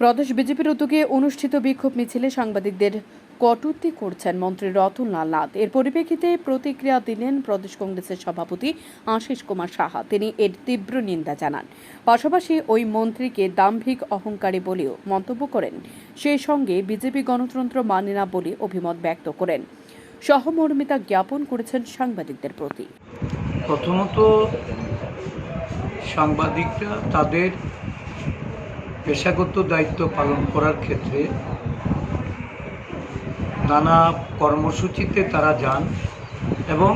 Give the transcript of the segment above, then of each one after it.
প্রদেশ বিজেপির উদ্যোগে অনুষ্ঠিত বিক্ষোভ মিছিলে সাংবাদিকদের কটূক্তি করছেন মন্ত্রী রতনলাল নাথ। এর পরিপ্রেক্ষিতে প্রতিক্রিয়া দিলেন প্রদেশ কংগ্রেসের সভাপতি আশিস কুমার সাহা। তিনি এর তীব্র নিন্দা জানান। পাশাপাশি ওই মন্ত্রীকে দাম্ভিক অহংকারী বলেও মন্তব্য করেন। সেই সঙ্গে বিজেপি গণতন্ত্র মানে না বলে অভিমত ব্যক্ত করেন। সহমর্মিতা জ্ঞাপন করেছেন সাংবাদিকদের প্রতি। প্রথমত সাংবাদিকরা তাদের পেশাগত দায়িত্ব পালন করার ক্ষেত্রে নানা কর্মসূচিতে তারা যান এবং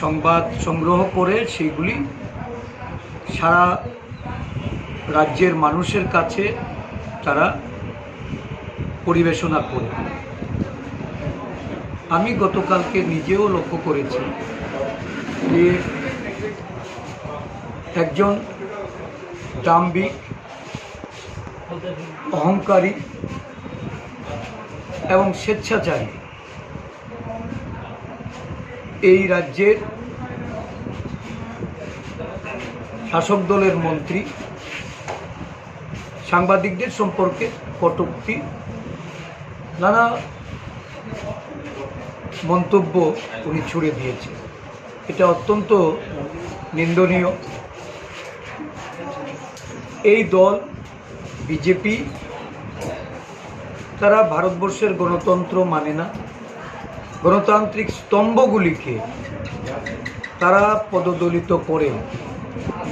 সংবাদ সংগ্রহ করে সেইগুলি সারা রাজ্যের মানুষের কাছে তারা পরিবেশনা করে। আমি গতকালকে নিজেও লক্ষ্য করেছি যে একজন দাম্ভিক, অহংকারী এবং স্বেচ্ছাচারী। এই রাজ্যের শাসক দলের মন্ত্রী, সাংবাদিকদের সম্পর্কে কটূক্তি, নানা মন্তব্য উনি ছুড়ে দিয়েছে এটা অত্যন্ত নিন্দনীয়। এই দল বিজেপি তারা ভারতবর্ষের গণতন্ত্র মানে না। গণতান্ত্রিক স্তম্ভগুলিকে তারা পদদলিত করে,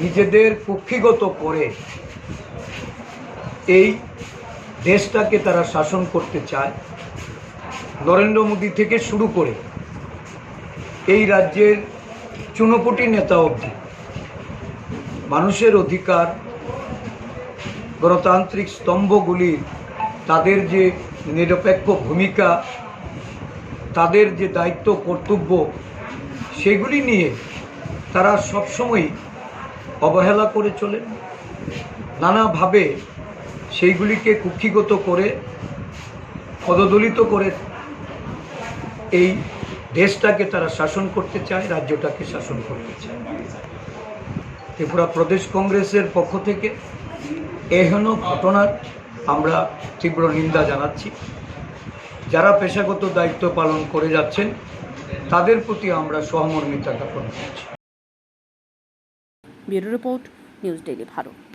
নিজেদের কক্ষিগত করে এই দেশটাকে তারা শাসন করতে চায়। নরেন্দ্র মোদী থেকে শুরু করে এই রাজ্যের চুনোপুটি নেতা অবধি। মানুষের অধিকার, গণতান্ত্রিক স্তম্ভগুলি, তাদের যে নিরপেক্ষ ভূমিকা, তাদের যে দায়িত্ব, কর্তব্য, সেগুলি নিয়ে তারা সবসময় অবহেলা করে চলেন। নানাভাবে সেইগুলিকে কুক্ষিগত করে, পদদলিত করে এই দেশটাকে তারা শাসন করতে চায়, রাজ্যটাকে শাসন করতে চায়। ত্রিপুরা প্রদেশ কংগ্রেসের পক্ষ থেকে এহেন ঘটনার আমরা তীব্র নিন্দা জানাচ্ছি। যারা পেশাগত দায়িত্ব পালন করে যাচ্ছেন, তাদের প্রতি আমরা সহমর্মিতা জ্ঞাপন করছি। Bureau report, news Bharat.